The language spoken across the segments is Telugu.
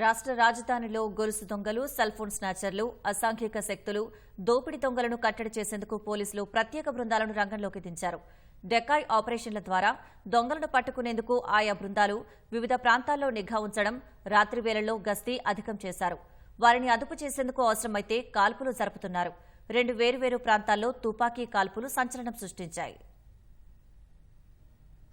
రాష్ట్ర రాజధానిలో గొలుసు దొంగలు సెల్ఫోన్ స్నాచర్లు అసాంఘిక శక్తులు దోపిడీ దొంగలను కట్టడి చేసేందుకు పోలీసులు ప్రత్యేక బృందాలను రంగంలోకి దించారు. డెకాయ్ ఆపరేషన్ల ద్వారా దొంగలను పట్టుకునేందుకు ఆయా బృందాలు వివిధ ప్రాంతాల్లో నిఘా ఉంచడం రాత్రి వేళల్లో గస్తీ అధికం చేశారు. వారిని అదుపు చేసేందుకు అవసరమైతే కాల్పులు జరుపుతున్నారు. రెండు వేరువేరు ప్రాంతాల్లో తుపాకీ కాల్పులు సంచలనం సృష్టించాయి.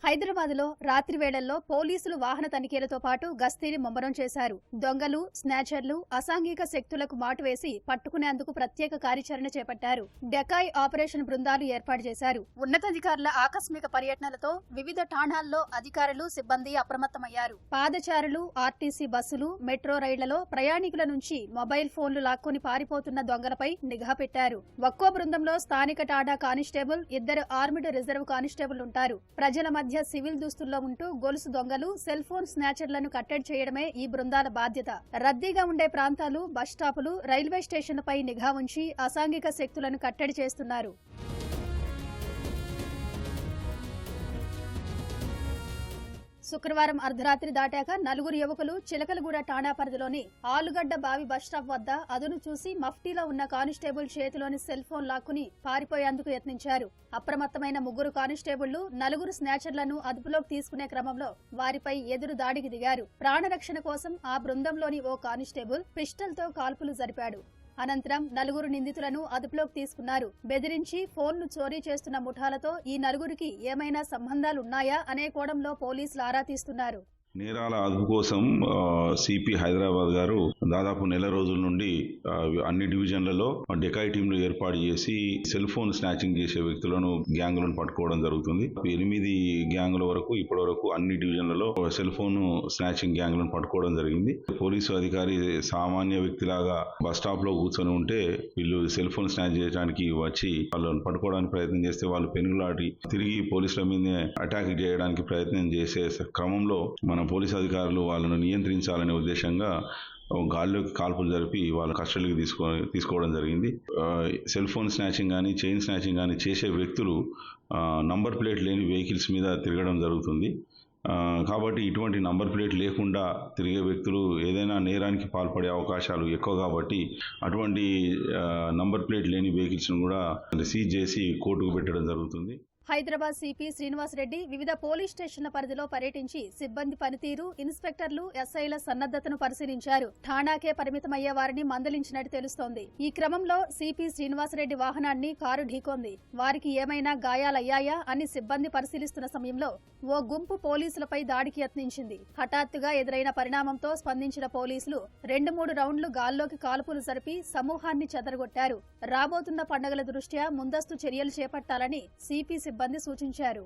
హైదరాబాద్లో రాత్రి వేళల్లో పోలీసులు వాహన తనిఖీలతో పాటు గస్తీని ముమ్మరం చేశారు. దొంగలు స్నాచర్లు అసాంఘిక శక్తులకు మాటు వేసి పట్టుకునేందుకు ప్రత్యేక కార్యాచరణ చేపట్టారు. డెకాయ్ ఆపరేషన్ బృందాలు ఏర్పాటు చేశారు. ఉన్నతాధికారుల ఆకస్మిక పర్యటనలతో వివిధ ఠాణాల్లో అధికారులు సిబ్బంది అప్రమత్తమయ్యారు. పాదచారులు ఆర్టీసీ బస్సులు మెట్రో రైళ్ళలో ప్రయాణికుల నుంచి మొబైల్ ఫోన్లు లాక్కొని పారిపోతున్న దొంగలపై నిఘా పెట్టారు. ఒక్కో బృందంలో స్థానిక టాడా కానిస్టేబుల్ ఇద్దరు ఆర్మిడ్ రిజర్వ్ కానిస్టేబుల్ ఉంటారు. ప్రజల మధ్య మధ్య సివిల్ దుస్తుల్లో ఉంటూ గొలుసు దొంగలు సెల్ ఫోన్ స్నాచర్లను కట్టడి చేయడమే ఈ బృందాల బాధ్యత. రద్దీగా ఉండే ప్రాంతాలు బస్ స్టాపులు రైల్వే స్టేషన్లపై నిఘా ఉంచి అసాంఘిక శక్తులను కట్టడి చేస్తున్నారు. శుక్రవారం అర్ధరాత్రి దాటాక నలుగురు యువకులు చిలకలగూడ ఠాణా పరిధిలోని ఆలుగడ్డ బావి బస్టాప్ వద్ద అదును చూసి మఫ్టీలో ఉన్న కానిస్టేబుల్ చేతిలోని సెల్ ఫోన్ లాక్కుని పారిపోయేందుకు యత్నించారు. అప్రమత్తమైన ముగ్గురు కానిస్టేబుళ్ళు నలుగురు స్నాచర్లను అదుపులోకి తీసుకునే క్రమంలో వారిపై ఎదురు దాడికి దిగారు. ప్రాణరక్షణ కోసం ఆ బృందంలోని ఓ కానిస్టేబుల్ పిస్టల్తో కాల్పులు జరిపాడు. అనంతరం నలుగురు నిందితులను అదుపులోకి తీసుకున్నారు. బెదిరించి ఫోన్ను చోరీ చేస్తున్న ముఠాలతో ఈ నలుగురికి ఏమైనా సంబంధాలున్నాయా అనే కోణంలో పోలీసులు ఆరా తీస్తున్నారు. నేరాల అదుపు కోసం సిపి హైదరాబాద్ గారు దాదాపు నెల రోజుల నుండి అన్ని డివిజన్లలో డెకాయ్ టీంలు ఏర్పాటు చేసి సెల్ ఫోన్ స్నాచింగ్ చేసే వ్యక్తులను గ్యాంగులను పట్టుకోవడం జరుగుతుంది. ఎనిమిది గ్యాంగుల వరకు ఇప్పటి వరకు అన్ని డివిజన్లలో సెల్ ఫోన్ స్నాచింగ్ గ్యాంగులను పట్టుకోవడం జరిగింది. పోలీసు అధికారి సామాన్య వ్యక్తిలాగా బస్ స్టాప్లో కూర్చొని ఉంటే వీళ్ళు సెల్ ఫోన్ స్నాచ్ చేయడానికి వచ్చి వాళ్ళని పట్టుకోవడానికి ప్రయత్నం చేస్తే వాళ్ళు పెనుగులాడి తిరిగి పోలీసుల మీద అటాక్ చేయడానికి ప్రయత్నం చేసే క్రమంలో మన పోలీసు అధికారులు వాళ్ళను నియంత్రించాలనే ఉద్దేశంగా గాల్లోకి కాల్పులు జరిపి వాళ్ళ కస్టడీకి తీసుకో తీసుకోవడం జరిగింది. సెల్ ఫోన్ స్నాచింగ్ కానీ చైన్ స్నాచింగ్ కానీ చేసే వ్యక్తులు నంబర్ ప్లేట్ లేని వెహికల్స్ మీద తిరగడం జరుగుతుంది. కాబట్టి ఇటువంటి నంబర్ ప్లేట్ లేకుండా తిరిగే వ్యక్తులు ఏదైనా నేరానికి పాల్పడే అవకాశాలు ఎక్కువ కాబట్టి అటువంటి నంబర్ ప్లేట్ లేని వెహికల్స్ను కూడా సీజ్ చేసి కోర్టుకు పెట్టడం జరుగుతుంది. హైదరాబాద్ సిపి శ్రీనివాసరెడ్డి వివిధ పోలీస్ స్టేషన్ల పరిధిలో పర్యటించి సిబ్బంది పనితీరు ఇన్స్పెక్టర్లు ఎస్ఐల సన్నద్దతను పరిశీలించారు. ఠాణాకే పరిమితమయ్యే వారిని మందలించినట్టు తెలుస్తోంది. ఈ క్రమంలో సిపి శ్రీనివాసరెడ్డి వాహనాన్ని కారు ఢీకొంది. వారికి ఏమైనా గాయాలయ్యాయా అని సిబ్బంది పరిశీలిస్తున్న సమయంలో ఓ గుంపు పోలీసులపై దాడికి యత్నించింది. హఠాత్తుగా ఎదురైన పరిణామంతో స్పందించిన పోలీసులు రెండు మూడు రౌండ్లు గాల్లోకి కాల్పులు జరిపి సమూహాన్ని చెదరగొట్టారు. రాబోతున్న పండుగల దృష్ట్యా ముందస్తు చర్యలు చేపట్టాలని సిపి సిబ్బంది సూచించారు.